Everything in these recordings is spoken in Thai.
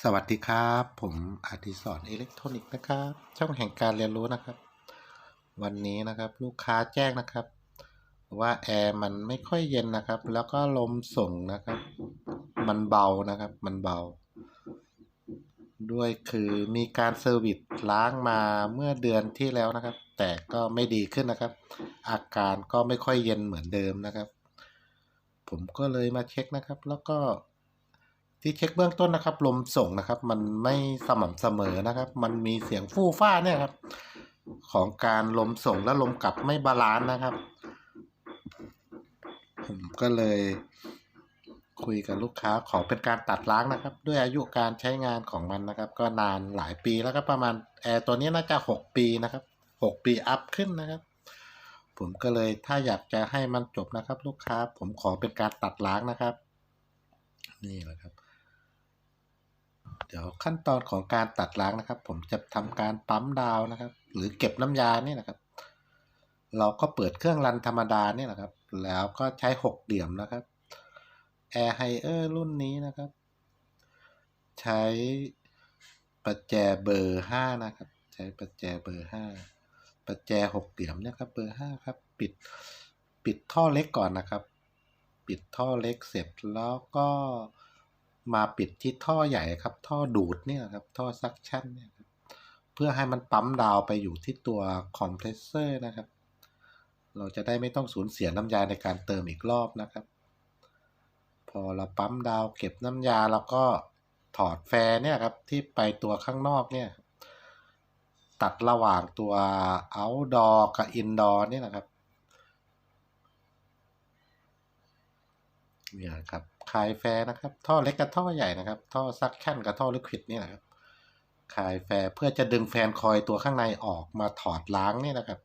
สวัสดีครับ ผมอาทิสอนอิเล็กทรอนิกส์นะครับ ช่องแห่งการเรียนรู้นะครับ วันนี้นะครับลูกค้าแจ้งนะครับ ว่าแอร์มันไม่ค่อยเย็นนะครับ แล้วก็ลมส่งนะครับ มันเบานะครับ มันเบา ด้วยคือมีการเซอร์วิสล้างมาเมื่อเดือนที่แล้วนะครับ แต่ก็ไม่ดีขึ้นนะครับ อาการก็ไม่ค่อยเย็นเหมือนเดิมนะครับ ผมก็เลยมาเช็คนะครับ แล้วก็ ที่เช็คเบื้องต้นนะครับ ลมส่งนะครับ มันไม่สม่ำเสมอนะครับ มันมีเสียงฟู่ฟ้าเนี่ยครับ ของการลมส่งและลมกลับไม่บาลานซ์นะครับ ผมก็เลย คุยกับลูกค้าขอเป็นการตัดล้างนะครับ ด้วยอายุการใช้งานของมันนะครับ ก็นานหลายปีแล้วก็ประมาณแอร์ตัวนี้น่าจะหกปีนะครับหกปีอัพขึ้นนะครับผมก็เลยถ้าอยากจะให้มันจบนะครับ ลูกค้า ผมขอเป็นการตัดล้างนะครับ นี่แหละครับ เดี๋ยวขั้นตอนของการตัดล้างนะครับ ผมจะทำการปั๊มดาวนะครับ หรือเก็บน้ำยานี่นะครับ เราก็เปิดเครื่องรันธรรมดาเนี่ยนะครับ แล้วก็ใช้หกเหลี่ยมนะครับ Air h i e r รุ่นนี้นะครับ ใช้ประแจเบอร์ห้านะครับ ใช้ประแจเบอร์ห้าประแจหกเหลี่ยมนี่ยครับ เบอร์ห้าครับ ปิดปิดท่อเล็กก่อนนะครับ ปิดท่อเล็กเสร็จแล้วก็ มาปิดที่ท่อใหญ่ครับ ท่อดูดเนี่ยครับ ท่อซักชั่นเนี่ยเพื่อให้มันปั๊มดาวไปอยู่ที่ตัวคอมเพรสเซอร์นะครับ เราจะได้ไม่ต้องสูญเสียน้ำยาในการเติมอีกรอบนะครับ พอเราปั๊มดาวเก็บน้ำยาแล้วก็ถอดแฟร์เนี่ยครับที่ไปตัวข้างนอกเนี่ย ตัดระหว่างตัว outdoor กับ indoor เนี่ยนะครับเนี่ยครับ คายแฟร์นะครับ ท่อเล็กกับท่อใหญ่นะครับ ท่อซักชั่นกับท่อลิควิดนี่นะครับคายแฟร์เพื่อจะดึงแฟนคอยตัวข้างในออกมาถอดล้างนี่นะครับ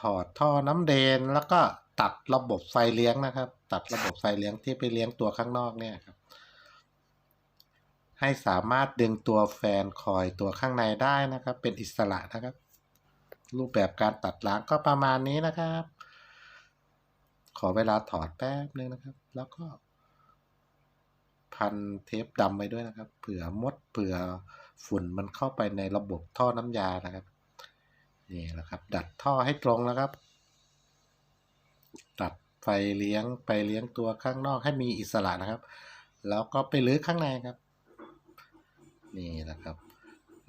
ถอดท่อน้ำเดนแล้วก็ตัดระบบไฟเลี้ยงนะครับ ตัดระบบไฟเลี้ยงที่ไปเลี้ยงตัวข้างนอกเนี่ยครับ ให้สามารถดึงตัวแฟนคอยตัวข้างในได้นะครับ เป็นอิสระนะครับ รูปแบบการตัดล้างก็ประมาณนี้นะครับ ขอเวลาถอดแป๊บนึงนะครับ แล้วก็ พันเทปดำไปด้วยนะครับ เผื่อมดเผื่อฝุ่นมันเข้าไปในระบบท่อน้ำยานะครับนี่แหละครับ ดัดท่อให้ตรงแล้วครับ ตัดไฟเลี้ยงไปเลี้ยงตัวข้างนอกให้มีอิสระนะครับ แล้วก็ไปลื้อข้างในครับ นี่นะครับ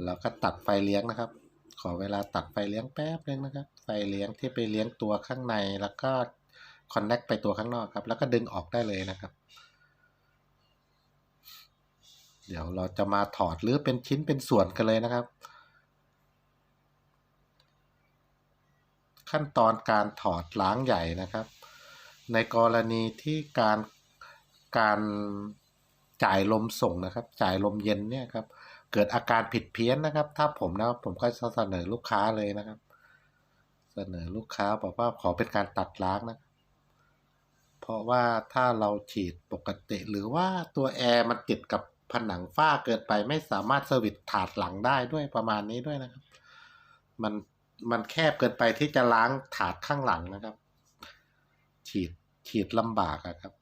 แล้วก็ตัดไฟเลี้ยงนะครับ ขอเวลาตัดไฟเลี้ยงแป๊บนึงนะครับ ไฟเลี้ยงที่ไปเลี้ยงตัวข้างในแล้วก็ คอนเน c ไปตัวข้างนอกครับ แล้วก็ดึงออกได้เลยนะครับ เดี๋ยวเราจะมาถอดหรือเป็นชิ้นเป็นส่วนกันเลยนะครับ ขั้นตอนการถอดล้างใหญ่นะครับ ในกรณีที่การการจ่ายลมส่งนะครับ จ่ายลมเย็นเนี่ยครับ เกิดอาการผิดเพี้ยนนะครับ ถ้าผมนะผมก็จะเสนอลูกค้าเลยนะครับ เสนอลูกค้าบอกว่าขอเป็นการตัดล้างนะ เพราะว่าถ้าเราฉีดปกติ หรือว่าตัวแอร์มันติดกับผนังฝ้าเกิดไปไม่สามารถเซอร์วิสถาดหลังได้ด้วยประมาณนี้ด้วยนะครับ มันมันแคบเกินไปที่จะล้างถาดข้างหลังนะครับ ฉีดฉีดลำบากอะครับ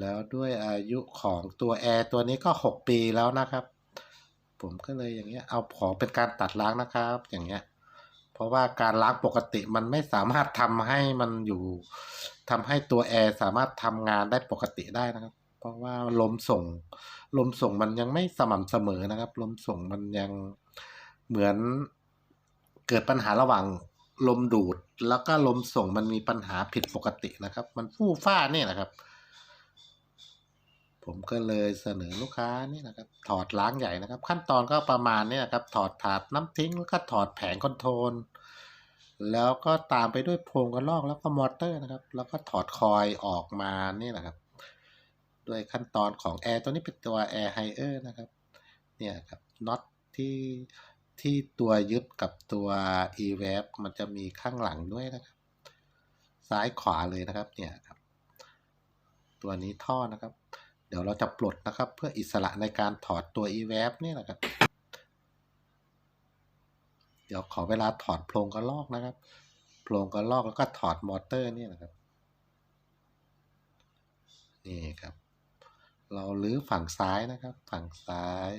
แล้วด้วยอายุของตัวแอร์ตัวนี้ก็ 6 ปีแล้วนะครับ ผมก็เลยอย่างเงี้ยเอาขอเป็นการตัดล้างนะครับ อย่างเงี้ย เพราะว่าการล้างปกติมันไม่สามารถทำให้มันอยู่ทำให้ตัวแอร์สามารถทำงานได้ปกติได้นะครับ เพราะว่าลมส่ง ลมส่งมันยังไม่สม่ำเสมอนะครับ ลมส่งมันยังเหมือนเกิดปัญหาระหว่างลมดูด แล้วก็ลมส่งมันมีปัญหาผิดปกตินะครับ มันฟู่ฟ้าเนี่ยนะครับ ผมก็เลยเสนอลูกค้านี่นะครับถอดล้างใหญ่นะครับ ขั้นตอนก็ประมาณนี้นะครับ ถอดถาดน้ำทิ้งแล้วก็ถอดแผงคอนโทรลแล้วก็ตามไปด้วยโพรงกระลอกแล้วก็มอเตอร์นะครับ แล้วก็ถอดคอยออกมานี่นะครับ ด้วยขั้นตอนของแอร์ตัวนี้เป็นตัวแอร์ไฮเออร์นะครับเนี่ยครับน็อตที่ที่ตัวยึดกับตัว e v a p มันจะมีข้างหลังด้วยนะครับ ซ้ายขวาเลยนะครับเนี่ยครับ ตัวนี้ท่อนะครับ เดี๋ยวเราจะปลดนะครับ เพื่ออิสระในการถอดตัว e v a p นี่นะครับ เดี๋ยวขอเวลาถอดโพรงกระลอกนะครับโพรงกระลอกแล้วก็ถอดมอเตอร์นี่นะครับนี่ครับ เราลื้อฝั่งซ้ายนะครับ ฝั่งซ้าย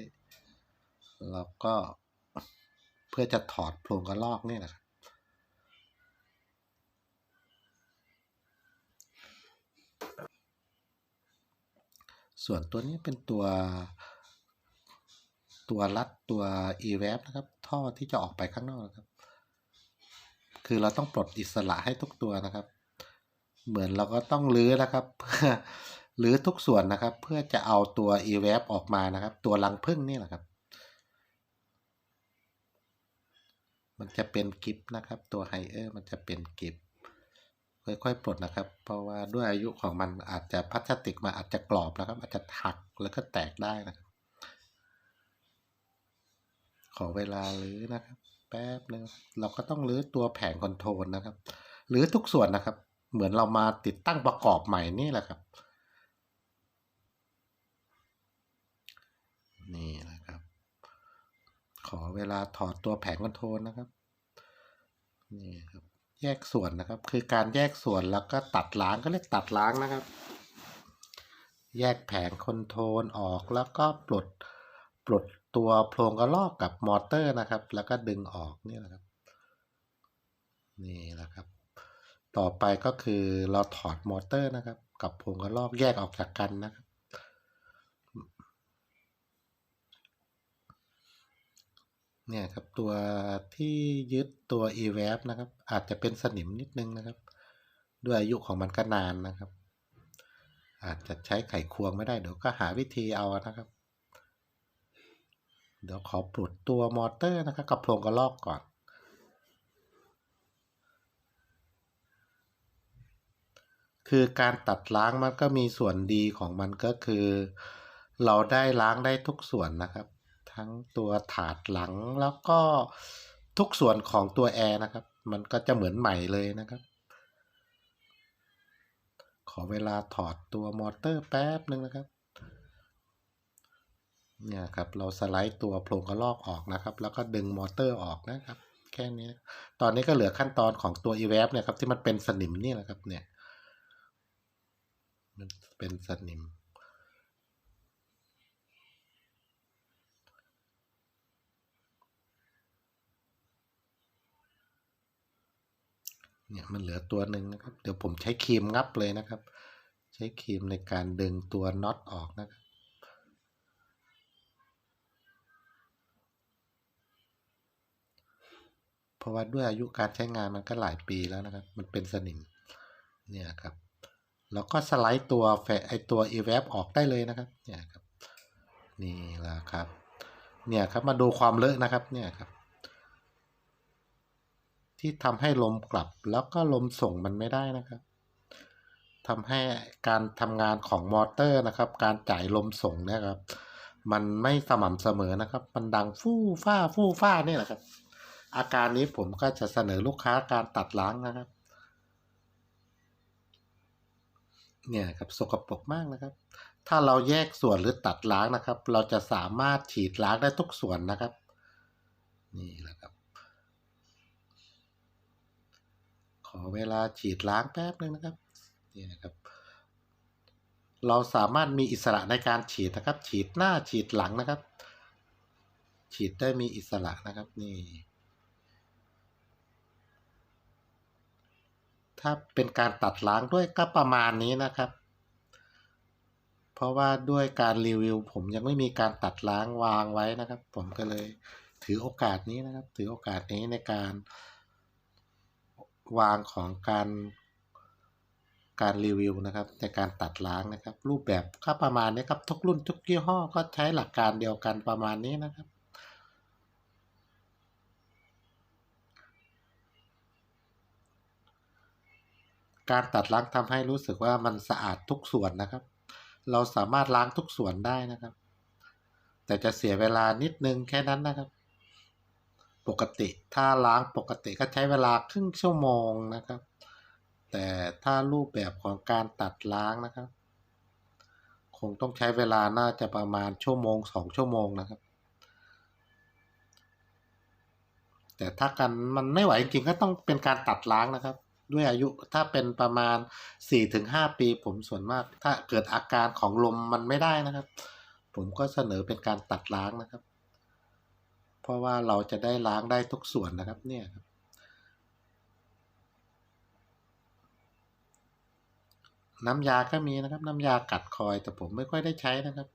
แล้วก็เพื่อจะถอดโพรงกระลอกนี่นะครับ ส่วนตัวนี้เป็นตัว ตัวรัดตัว e v a p นะครับ ท่อที่จะออกไปข้างนอกนะครับ คือเราต้องปลดอิสระให้ทุกตัวนะครับ เหมือนเราก็ต้องรื้อนะครับเพื่อรื้อทุกส่วนนะครับ เพื่อจะเอาตัว e v a p ออกมานะครับ ตัวรังพึ่งนี่แหละครับ มันจะเป็นกิฟนะครับ ตัวไฮเออร์มันจะเป็นกิฟ ค่อยๆปลดนะครับ เพราะว่าด้วยอายุของมันอาจจะพลาสติกมาอาจจะกรอบนะครับ อาจจะหักแล้วก็แตกได้นะครับ ขอเวลารื้อนะครับ แป๊บนึงเราก็ต้องรื้อตัวแผงคอนโทรลนะครับหรือทุกส่วนนะครับ เหมือนเรามาติดตั้งประกอบใหม่นี่แหละครับ นี่นะครับ ขอเวลาถอดตัวแผงคอนโทรลนะครับ นี่ครับ แยกส่วนนะครับ คือการแยกส่วนแล้วก็ตัดล้างก็เรียกตัดล้างนะครับ แยกแผงคอนโทรลออกแล้วก็ปลดปลดตัวโพรงกระลอกกับมอเตอร์นะครับ แล้วก็ดึงออกนี่แหละครับ นี่แหละครับ ต่อไปก็คือเราถอดมอเตอร์นะครับ กับโพรงกระลอกแยกออกจากกันนะครับ เนี่ยครับตัวที่ยึดตัว e v a p นะครับ อาจจะเป็นสนิมนิดนึงนะครับ ด้วยอายุของมันก็นานนะครับ อาจจะใช้ไขควงไม่ได้เดี๋ยวก็หาวิธีเอานะครับ เดี๋ยวขอปลดตัวมอเตอร์นะครับกับโพรงกระลอกก่อน คือการตัดล้างมันก็มีส่วนดีของมันก็คือ เราได้ล้างได้ทุกส่วนนะครับ ทั้งตัวถาดหลังแล้วก็ทุกส่วนของตัวแอร์นะครับ มันก็จะเหมือนใหม่เลยนะครับ ขอเวลาถอดตัวมอเตอร์แป๊บนึงนะครับ เนี่ยครับ เราสไลด์ตัวโพรงกระลอกออกนะครับ แล้วก็ดึงมอเตอร์ออกนะครับ แค่นี้ ตอนนี้ก็เหลือขั้นตอนของตัว e v a p เนี่ยครับที่มันเป็นสนิมนี่แหละครับเนี่ย มันเป็นสนิม เนี่ยมันเหลือตัวหนึ่งนะครับ เดี๋ยวผมใช้ครีมงับเลยนะครับ ใช้ครีมในการดึงตัวน็อตออกนะครับเพราะว่าด้วยอายุการใช้งานมันก็หลายปีแล้วนะครับ มันเป็นสนิมเนี่ยครับแล้วก็สไลด์ตัวแฟไอตัว e v a p ออกได้เลยนะครับเนี่ยครับนี่แหละครับเนี่ยครับมาดูความเลอะนะครับเนี่ยครับ ที่ทำให้ลมกลับแล้วก็ลมส่งมันไม่ได้นะครับทำให้การทำงานของมอเตอร์นะครับ การจ่ายลมส่งเนะครับ มันไม่สม่ำเสมอนะครับ มันดังฟู่ฟ้าฟู่ฟ้านี่แหละครับ อาการนี้ผมก็จะเสนอลูกค้าการตัดล้างนะครับ เนี่ยครับสกปรกมากนะครับ ถ้าเราแยกส่วนหรือตัดล้างนะครับ เราจะสามารถฉีดล้างได้ทุกส่วนนะครับ นี่แหละครับ ข อเวลาฉีดล้างแป๊บนึงนะครับนี่นะครับ เราสามารถมีอิสระในการฉีดนะครับ ฉีดหน้าฉีดหลังนะครับ ฉีดได้มีอิสระนะครับนี่ถ้าเป็นการตัดล้างด้วยก็ประมาณนี้นะครับ เพราะว่าด้วยการรีวิว ผมยังไม่มีการตัดล้างวางไว้นะครับ ผมก็เลยถือโอกาสนี้นะครับ ถือโอกาสนี้ในการ วางของการการรีวิวนะครับในการตัดล้างนะครับ รูปแบบก็ประมาณนี้ครับ ทุกรุ่นทุกยี่ห้อก็ใช้หลักการเดียวกันประมาณนี้นะครับ การตัดล้างทำให้รู้สึกว่ามันสะอาดทุกส่วนนะครับ เราสามารถล้างทุกส่วนได้นะครับ แต่จะเสียเวลานิดนึงแค่นั้นนะครับ ปกติ ถ้าล้างปกติก็ใช้เวลาครึ่งชั่วโมงนะครับ แต่ถ้ารูปแบบของการตัดล้างนะครับ คงต้องใช้เวลาน่าจะประมาณชั่วโมงสองชั่วโมงนะครับ แต่ถ้ากันมันไม่ไหวจริงๆก็ต้องเป็นการตัดล้างนะครับ ด้วยอายุถ้าเป็นประมาณ 4-5 ปี ผมส่วนมาก ถ้าเกิดอาการของลมมันไม่ได้นะครับ ผมก็เสนอเป็นการตัดล้างนะครับ เพราะว่าเราจะได้ล้างได้ทุกส่วนนะครับเนี่ยครับน้ำยาก็มีนะครับ น้ำยากัดคอยแต่ผมไม่ค่อยได้ใช้นะครับ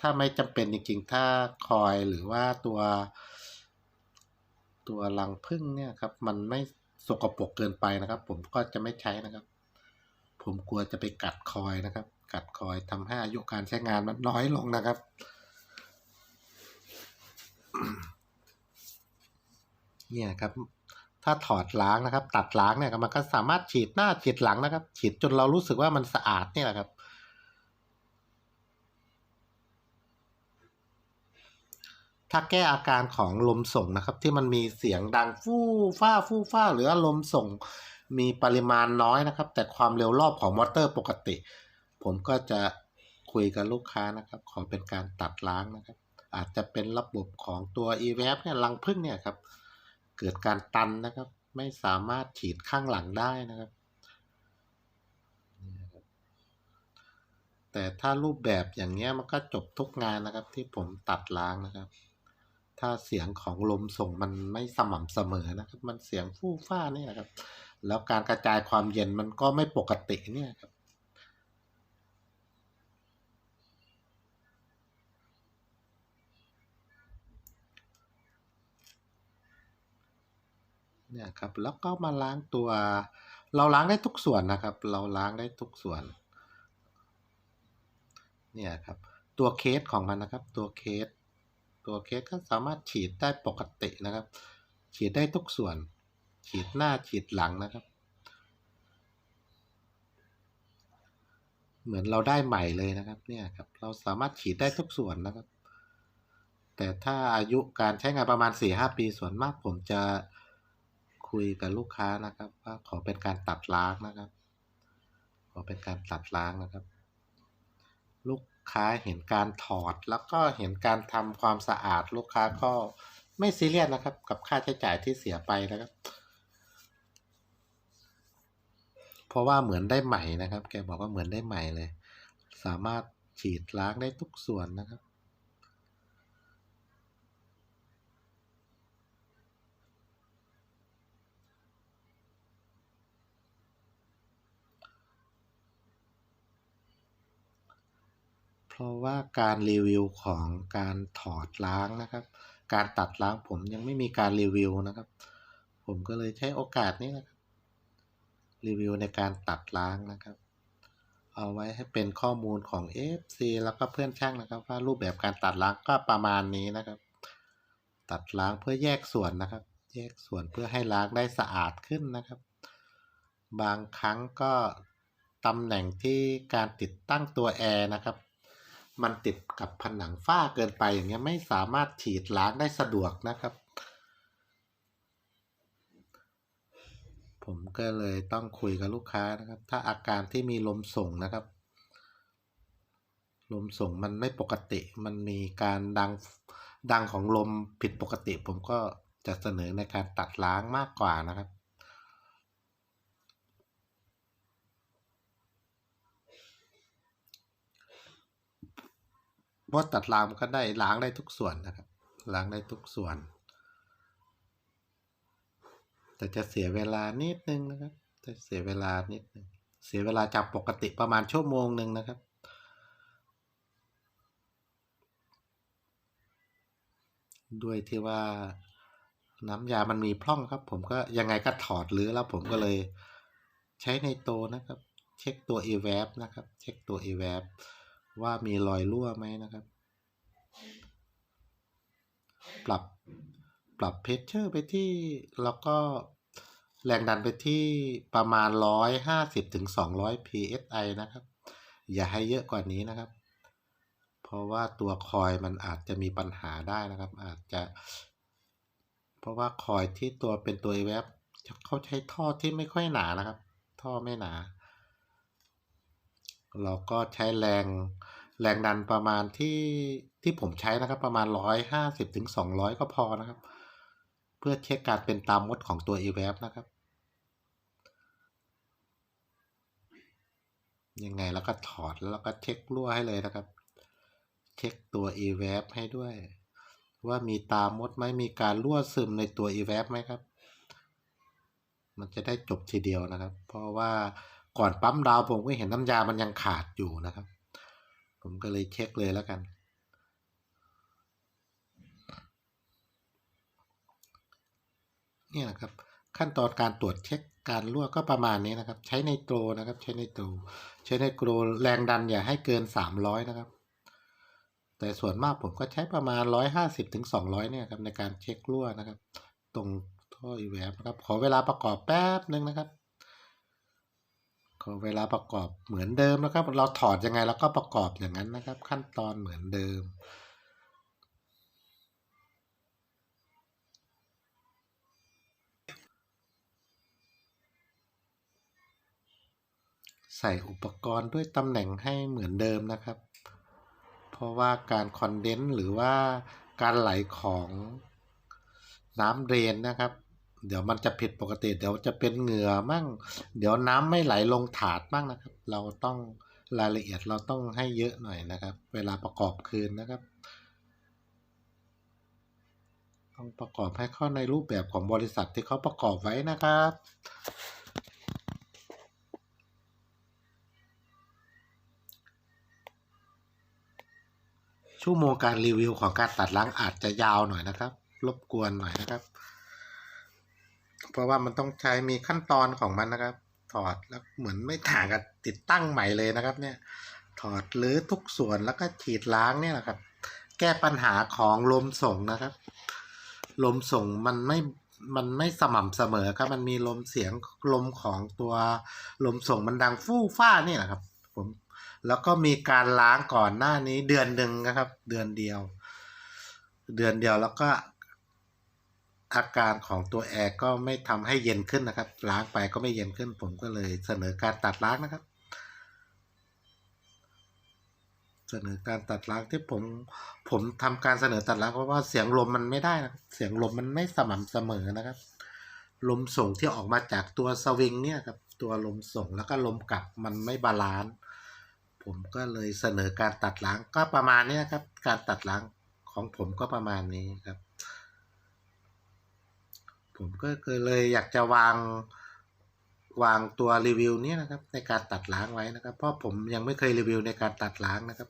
ถ้าไม่จำเป็นจริงๆ ถ้าคอยหรือว่าตัว ตัวรังพึ่งเนี่ยครับ มันไม่สกปรกเกินไปนะครับ ผมก็จะไม่ใช้นะครับ ผมกลัวจะไปกัดคอยนะครับ กัดคอยทำให้อายุการใช้งานมันน้อยลงนะครับ เนี่ยครับถ้าถอดล้างนะครับ ตัดล้างเนี่ยมันก็สามารถฉีดหน้าฉีดหลังนะครับ ฉีดจนเรารู้สึกว่ามันสะอาดเนี่ยแหละครับ ถ้าแก้อาการของลมส่งนะครับ ที่มันมีเสียงดังฟู่ฟ้าฟู่ฟ้าหรือลมส่งมีปริมาณน้อยนะครับ แต่ความเร็วรอบของมอเตอร์ปกติ ผมก็จะคุยกับลูกค้านะครับ ขอเป็นการตัดล้างนะครับ อาจจะเป็นระบบของตัว e v a p เนี่ยรังพึ่งเนี่ยครับ เกิดการตันนะครับ ไม่สามารถฉีดข้างหลังได้นะครับ แต่ถ้ารูปแบบอย่างเงี้ยมันก็จบทุกงานนะครับ ที่ผมตัดล้างนะครับ ถ้าเสียงของลมส่งมันไม่สม่ำเสมอนะครับ มันเสียงฟู่ฟ้านี่ยครับ แล้วการกระจายความเย็นมันก็ไม่ปกติเนี่ยครับ เนี่ยครับแล้วก็มาล้างตัว เราล้างได้ทุกส่วนนะครับ เราล้างได้ทุกส่วนเนี่ยครับตัวเคสของมันนะครับ ตัวเคส ตัวเคสก็สามารถฉีดได้ปกตินะครับ ฉีดได้ทุกส่วน ฉีดหน้าฉีดหลังนะครับ เหมือนเราได้ใหม่เลยนะครับเนี่ยครับเราสามารถฉีดได้ทุกส่วนนะครับ แต่ถ้าอายุการใช้งานประมาณ4-5ปีส่วนมากผมจะ คุยกับลูกค้านะครับ ว่าขอเป็นการตัดล้างนะครับ ขอเป็นการตัดล้างนะครับ ลูกค้าเห็นการถอดแล้วก็เห็นการทำความสะอาดลูกค้าก็ไม่ซีเรียสนะครับ กับค่าใช้จ่ายที่เสียไปนะครับ เพราะว่าเหมือนได้ใหม่นะครับ แกบอกว่าเหมือนได้ใหม่เลย สามารถฉีดล้างได้ทุกส่วนนะครับ เพราะว่าการรีวิวของการถอดล้างนะครับ การตัดล้างผมยังไม่มีการรีวิวนะครับ ผมก็เลยใช้โอกาสนี้นะครับรีวิวในการตัดล้างนะครับ เอาไว้ให้เป็นข้อมูลของ FC แล้วก็เพื่อนช่างนะครับ ว่ารูปแบบการตัดล้างก็ประมาณนี้นะครับ ตัดล้างเพื่อแยกส่วนนะครับ แยกส่วนเพื่อให้ล้างได้สะอาดขึ้นนะครับ บางครั้งก็ตำแหน่งที่การติดตั้งตัวแอร์นะครับ มันติดกับผนังฝ้าเกินไปอย่างเงี้ยไม่สามารถฉีดล้างได้สะดวกนะครับ ผมก็เลยต้องคุยกับลูกค้านะครับ ถ้าอาการที่มีลมส่งนะครับ ลมส่งมันไม่ปกติมันมีการดังดังของลมผิดปกติ ผมก็จะเสนอในการตัดล้างมากกว่านะครับ พราะตัดล้างมันก็ได้ล้างได้ทุกส่วนนะครับ ล้างได้ทุกส่วน แต่จะเสียเวลานิดนึงนะครับจะเสียเวลานิดนึงเสียเวลาจากปกติประมาณชั่วโมงหนึ่งนะครับด้วยที่ว่าน้ำยามันมีพร่องครับ ผมก็ยังไงก็ถอดหรือแล้วผมก็เลยใช้ในโตนะครับ เช็คตัว e v a p นะครับ เช็คตัว e v a p ว่ามีรอยรั่วไหมนะครับ ปรับปรับเพชเชอร์ไปที่แล้วก็แรงดันไปที่ประมาณ 150ถึง200 psi นะครับ อย่าให้เยอะกว่านี้นะครับ เพราะว่าตัวคอยมันอาจจะมีปัญหาได้นะครับ อาจจะ เพราะว่าคอยที่ตัวเป็นตัว e v a p เขาใช้ท่อที่ไม่ค่อยหนานะครับ ท่อไม่หนา เราก็ใช้แรงแรงดันประมาณที่ที่ผมใช้นะครับ ประมาณ 150ถึง200 ก็พอนะครับ เพื่อเช็คการเป็นตามมดของตัว e v a p นะครับ ยังไงแล้วก็ถอดแล้วก็เช็ครั่วให้เลยนะครับ เช็คตัว e v a p ให้ด้วย ว่ามีตามมดไหมมีการรั่วซึมในตัว e v a p ไหมครับ มันจะได้จบทีเดียวนะครับ เพราะว่า ก่อนปั๊มดาวผมก็เห็นน้ำยามันยังขาดอยู่นะครับ ผมก็เลยเช็คเลยแล้วกันเนี่ยนะครับ ขั้นตอนการตรวจเช็คการรั่วก็ประมาณนี้นะครับ ใช้ในโตรนะครับ ใช้ในโตรใช้ในโตรแรงดันอย่าให้เกิน 300 นะครับ แต่ส่วนมากผมก็ใช้ประมาณ 150ถึง200 เนี่ยครับในการเช็ครั่วนะครับ ตรงท่ออีแวบนะครับ ขอเวลาประกอบแป๊บนึงนะครับ เวลาประกอบเหมือนเดิมนะครับ เราถอดยังไงเราก็ประกอบอย่างนั้นนะครับ ขั้นตอนเหมือนเดิม ใส่อุปกรณ์ด้วยตำแหน่งให้เหมือนเดิมนะครับ เพราะว่าการคอนเดนซ์หรือว่าการไหลของน้ำเรนนะครับ เดี๋ยวมันจะผิดปกติ เดี๋ยวจะเป็นเหงื่อมั่ง เดี๋ยวน้ำไม่ไหลลงถาดบ้างนะครับ เราต้องรายละเอียดเราต้องให้เยอะหน่อยนะครับ เวลาประกอบคืนนะครับ ต้องประกอบให้เข้าในรูปแบบของบริษัทที่เขาประกอบไว้นะครับชั่วโมงการรีวิวของการตัดล้างอาจจะยาวหน่อยนะครับ รบกวนหน่อยนะครับ เพราะว่ามันต้องใช้มีขั้นตอนของมันนะครับ ถอดแล้วเหมือนไม่ต่างกับติดตั้งใหม่เลยนะครับ เนี่ย ถอดหรือทุกส่วนแล้วก็ฉีดล้างเนี่ยแหละครับ แก้ปัญหาของลมส่งนะครับ ลมส่งมันไม่มันไม่สม่ำเสมอครับ มันมีลมเสียงลมของตัวลมส่งมันดังฟู่ฟ้านี่แหละครับ ผม แล้วก็มีการล้างก่อนหน้านี้เดือนหนึ่งนะครับ เดือนเดียว เดือนเดียวแล้วก็ อาการของตัวแอร์ก็ไม่ทำให้เย็นขึ้นนะครับ ล้างไปก็ไม่เย็นขึ้น ผมก็เลยเสนอการตัดล้างนะครับ เสนอการตัดล้างที่ผมผมทำการเสนอตัดล้างเพราะว่าเสียงลมมันไม่ได้นะเสียงลมมันไม่สม่ำเสมอนะครับ ลมส่งที่ออกมาจากตัวสวิงเนี่ยครับตัวลมส่งแล้วก็ลมกลับมันไม่บาลานซ์ผมก็เลยเสนอการตัดล้างก็ประมาณนี้นะครับ การตัดล้างของผมก็ประมาณนี้ครับ ผมก็เลยอยากจะวางวางตัวรีวิวนี้นะครับ ในการตัดล้างไว้นะครับ เพราะผมยังไม่เคยรีวิวในการตัดล้างนะครับ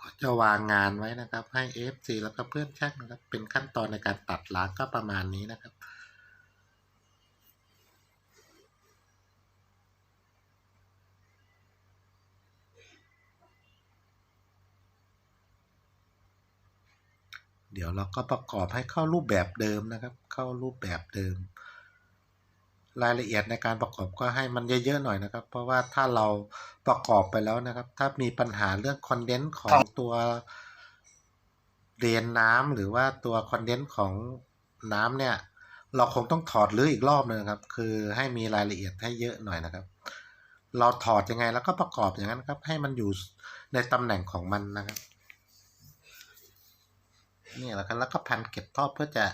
ก็จะวางงานไว้นะครับ ให้ FC แล้วก็เพื่อนช่างนะครับ เป็นขั้นตอนในการตัดล้างก็ประมาณนี้นะครับ เดี๋ยวเราก็ประกอบให้เข้ารูปแบบเดิมนะครับ เข้ารูปแบบเดิม รายละเอียดในการประกอบก็ให้มันเยอะๆหน่อยนะครับ เพราะว่าถ้าเราประกอบไปแล้วนะครับ ถ้ามีปัญหาเรื่องคอนเดนต์ของตัวเรียนน้ำหรือว่าตัวคอนเดนต์ของน้ำเนี่ย เราคงต้องถอดหรืออีกรอบหนึงครับ คือให้มีรายละเอียดให้เยอะหน่อยนะครับ เราถอดยังไงแล้วก็ประกอบอย่างนั้นครับ ให้มันอยู่ในตำแหน่งของมันนะครับ นี่แหละครับแล้วก็พันเก็บท่อเพื่อจะ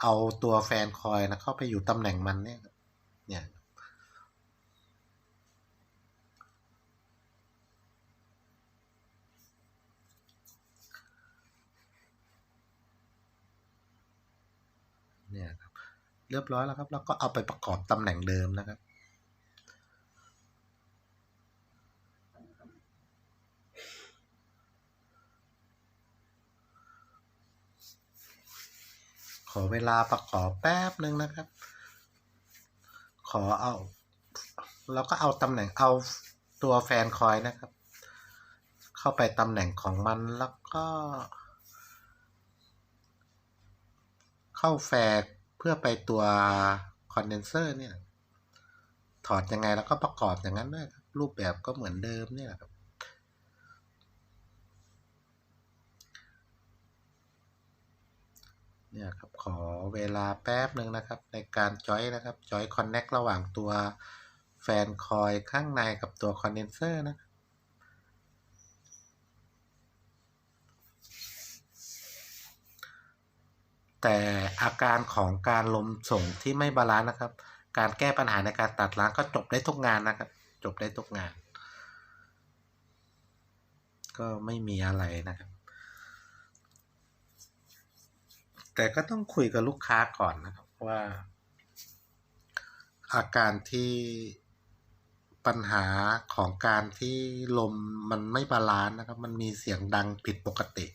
เอาตัวแฟนคอยนะเข้าไปอยู่ตำแหน่งมันเนี่ยเนี่ยเนี่ยครับเรียบร้อยแล้วครับ แล้วก็เอาไปประกอบตำแหน่งเดิมนะครับ อเวลาประกอบแป๊บหนึ่งนะครับ ขอเอา แล้วก็เอาตำแหน่งเอาตัวแฟนคอยนะครับ เข้าไปตำแหน่งของมันแล้วก็ เข้าแฟร์เพื่อไปตัวคอนเดนเซอร์เนี่ย ถอดยังไงแล้วก็ประกอบอย่างนั้นด้วยรูปแบบก็เหมือนเดิมเนี่ยครับ เนี่ยครับขอเวลาแป๊บหนึ่งนะครับ ในการจอยนะครับจอยคอนเน็กระหว่างตัวแฟนคอยข้างในกับตัวคอนเดนเซอร์นะแต่อาการของการลมส่งที่ไม่บาลานซ์นะครับ การแก้ปัญหาในการตัดล้างก็จบได้ทุกงานนะครับ จบได้ทุกงาน ก็ไม่มีอะไรนะครับ แต่ก็ต้องคุยกับลูกค้าก่อนนะครับว่า อาการที่ปัญหาของการที่ลมมันไม่บาลานซ์นะครับ มันมีเสียงดังผิดปกติ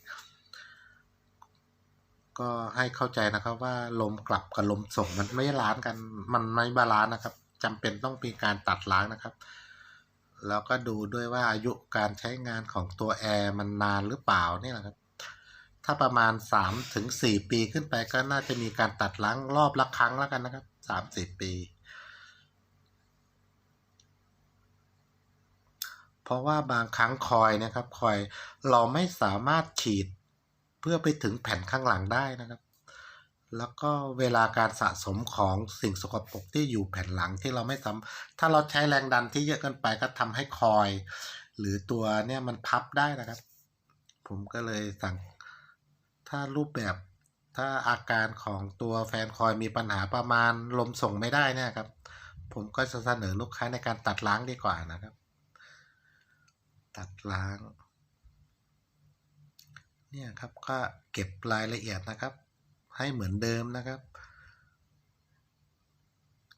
ก็ให้เข้าใจนะครับว่าลมกลับกับลมส่งมันไม่ล้านกัน มันไม่บาลานซ์นะครับจำเป็นต้องมีการตัดล้างนะครับ แล้วก็ดูด้วยว่าอายุการใช้งานของตัวแอร์มันนานหรือเปล่านี่ยนะครับ ถ้าประมาณ3ถึง4ปีขึ้นไปก็น่าจะมีการตัดล้างรอบละครั้งแล้วกันนะครับ3 4ปี เพราะว่าบางครั้งคอยนะครับคอยเราไม่สามารถฉีดเพื่อไปถึงแผ่นข้างหลังได้นะครับแล้วก็เวลาการสะสมของสิ่งสกปรกที่อยู่แผ่นหลังที่เราไม่สามถ้าเราใช้แรงดันที่เยอะเกินไปก็ทำให้คอย หรือตัวเนี่ยมันพับได้นะครับ ผมก็เลยสั่ง ถ้ารูปแบบถ้าอาการของตัวแฟนคอยมีปัญหาประมาณลมส่งไม่ได้เนี่ยครับ ผมก็จะเสนอลูกค้าในการตัดล้างดีกว่านะครับ ตัดล้าง เนี่ยครับก็เก็บรายละเอียดนะครับ ให้เหมือนเดิมนะครับ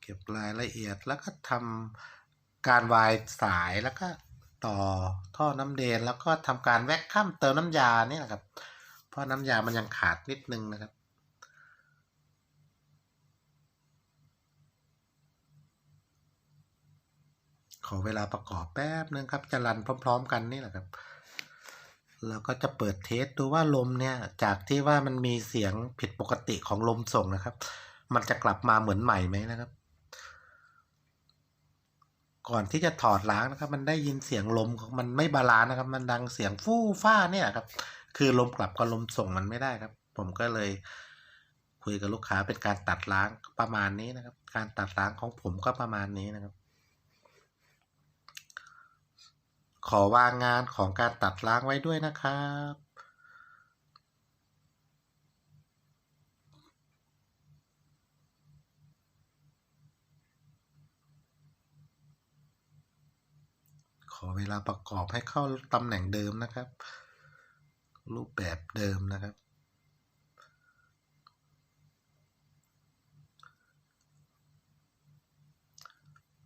เก็บรายละเอียดแล้วก็ทำการวายสายแล้วก็ต่อท่อน้ำเดนแล้วก็ทำการแวกข้ามเติมน้ำยาเนี่ยนะครับ เพราะน้ำยามันยังขาดนิดนึงนะครับ ขอเวลาประกอบแป๊บนึงครับ จะรันพร้อม ๆ กันนี่แหละครับ แล้วก็จะเปิดเทสดูว่าลมเนี่ย จากที่ว่ามันมีเสียงผิดปกติของลมส่งนะครับ มันจะกลับมาเหมือนใหม่ไหมนะครับก่อนที่จะถอดล้างนะครับ มันได้ยินเสียงลมของมันไม่บาลานนะครับ มันดังเสียงฟู่ฟ้าเนี่ยครับ คือลมกลับกับลมส่งมันไม่ได้ครับ ผมก็เลยคุยกับลูกค้าเป็นการตัดล้างประมาณนี้นะครับ การตัดล้างของผมก็ประมาณนี้นะครับ ขอวางงานของการตัดล้างไว้ด้วยนะครับขอเวลาประกอบให้เข้าตำแหน่งเดิมนะครับ รูปแบบเดิมนะครับ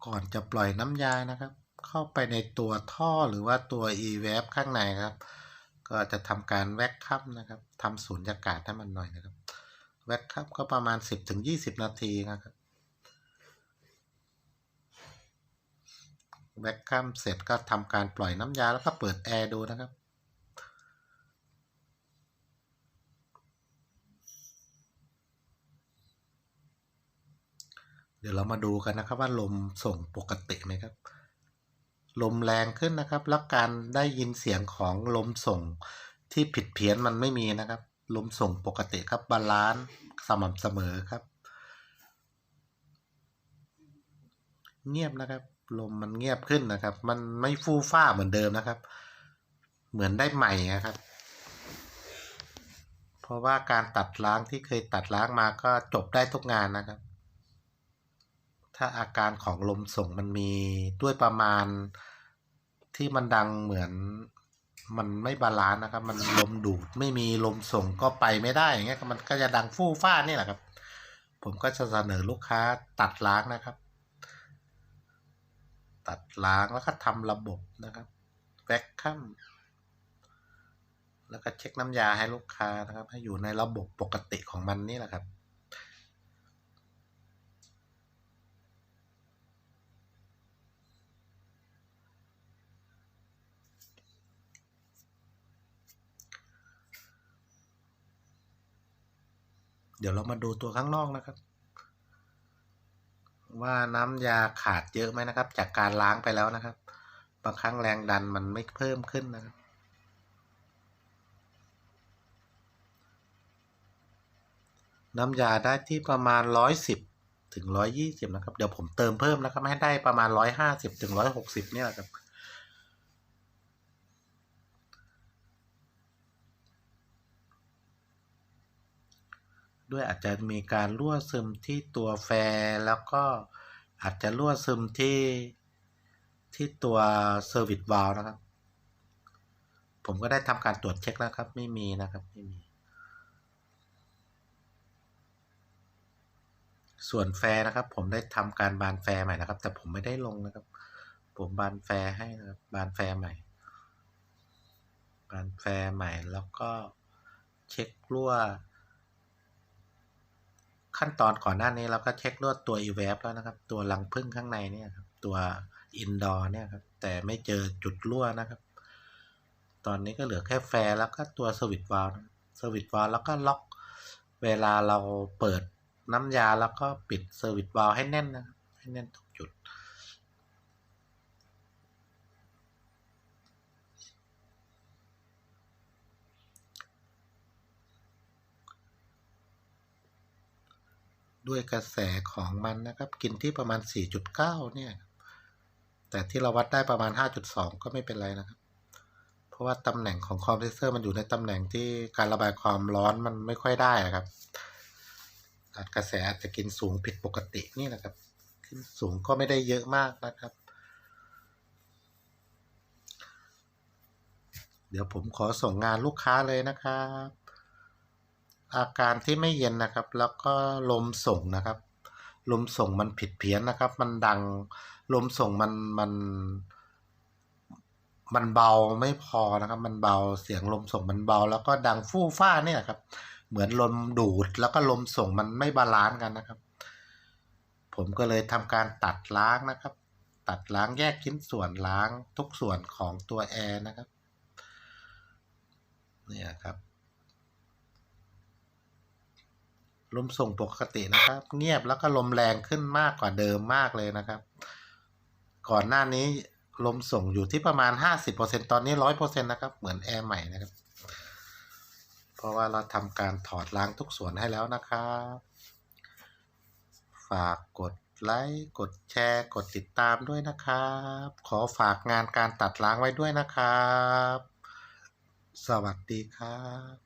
ก่อนจะปล่อยน้ำยานะครับ เข้าไปในตัวท่อหรือว่าตัว e v a p ข้างในครับ ก็จะทำการแวกคัพนะครับทำสูญญากาศให้มันหน่อยนะครับ แวกคัพก็ประมาณ 10-20 นาทีนะครับแวกคัมเสร็จก็ทำการปล่อยน้ำยาแล้วก็เปิดแอร์ดูนะครับ ดี๋ยวเรามาดูกันนะครับว่าลมส่งปกติไหมครับ ลมแรงขึ้นนะครับ แล้วการได้ยินเสียงของลมส่งที่ผิดเพี้ยนมันไม่มีนะครับ ลมส่งปกติครับบาลานซ์สม่ำเสมอครับ เงียบนะครับ ลมมันเงียบขึ้นนะครับ มันไม่ฟู่ฟ้าเหมือนเดิมนะครับ เหมือนได้ใหม่นะครับ เพราะว่าการตัดล้างที่เคยตัดล้างมาก็จบได้ทุกงานนะครับ ถ้าอาการของลมส่งมันมีด้วยประมาณที่มันดังเหมือนมันไม่บาลานซ์นะครับ มันลมดูดไม่มีลมส่งก็ไปไม่ได้อย่างเงี้ยมันก็จะดังฟู่ฟ้านี่แหละครับ ผมก็จะเสนอลูกค้าตัดล้างนะครับ ตัดล้างแล้วก็ทำระบบนะครับแวคคัมแล้วก็เช็คน้ำยาให้ลูกค้านะครับ ให้อยู่ในระบบปกติของมันนี่แหละครับ ดี๋ยวเรามาดูตัวข้างนอกนะครับ ว่าน้ำยาขาดเยอะไหมนะครับ จากการล้างไปแล้วนะครับ บางครั้งแรงดันมันไม่เพิ่มขึ้นนะครับน้ำยาได้ที่ประมาณร้อยสิบถึงร้อยยี่สิบนะครับ เดี๋ยวผมเติมเพิ่มนะครับ ให้ได้ประมาณร้อยห้าสิบถึงร้อยหกสิบนี่แหละครับ ด้วยอาจจะมีการรั่วซึมที่ตัวแฟร์แล้วก็อาจจะรั่วซึมที่ที่ตัวเซอร์วิสวาลนะครับ ผมก็ได้ทำการตรวจเช็คแล้วครับ ไม่มีนะครับไม่มี ส่วนแฟร์นะครับ ผมได้ทำการบานแฟร์ใหม่นะครับ แต่ผมไม่ได้ลงนะครับ ผมบานแฟร์ให้นะครับบานแฟร์ใหม่ บานแฟร์ใหม่แล้วก็เช็ครั่ว ขั้นตอนก่อนหน้านี้เราก็เช็คลวดตัว e v a p แล้วนะครับ ตัวรังพึ่งข้างในเนี่ยครับ ตัวอินดอร์เนี่ยครับ แต่ไม่เจอจุดรั่วนะครับ ตอนนี้ก็เหลือแค่แฟร์แล้วก็ตัวสวิตช์วาล์วสวิตช์วาล์วแล้วก็ล็อก เวลาเราเปิดน้ำยาแล้วก็ปิดเซอร์วิสวาล์วให้แน่นนะครับให้แน่นทุกจุ ด้วยกระแสของมันนะครับ กินที่ประมาณ 4.9 เนี่ย แต่ที่เราวัดได้ประมาณ 5.2 ก็ไม่เป็นไรนะครับ เพราะว่าตำแหน่งของคอมเพรสเซอร์มันอยู่ในตำแหน่งที่การระบายความร้อนมันไม่ค่อยได้นะครับกระแสอาจจะกินสูงผิดปกตินี่นะครับ ขึ้นสูงก็ไม่ได้เยอะมากนะครับ เดี๋ยวผมขอส่งงานลูกค้าเลยนะครับ อาการที่ไม่เย็นนะครับ แล้วก็ลมส่งนะครับ ลมส่งมันผิดเพี้ยนนะครับ มันดังลมส่งมันมัน มันเบาไม่พอนะครับ มันเบาเสียงลมส่งมันเบา แล้วก็ดังฟู่ฟ้าเนี่ยครับ เหมือนลมดูดแล้วก็ลมส่งมันไม่บาลานซ์กันนะครับ ผมก็เลยทำการตัดล้างนะครับ ตัดล้างแยกชิ้นส่วนล้างทุกส่วนของตัวแอร์นะครับ เนี่ยครับ ลมส่งปกตินะครับ เงียบแล้วก็ลมแรงขึ้นมากกว่าเดิมมากเลยนะครับ ก่อนหน้านี้ลมส่งอยู่ที่ประมาณ 50%ตอนนี้ 100%นะครับ เหมือนแอร์ใหม่นะครับ เพราะว่าเราทำการถอดล้างทุกส่วนให้แล้วนะครับ ฝากกดไลค์ กดแชร์ กดติดตามด้วยนะครับ ขอฝากงานการตัดล้างไว้ด้วยนะครับ สวัสดีครับ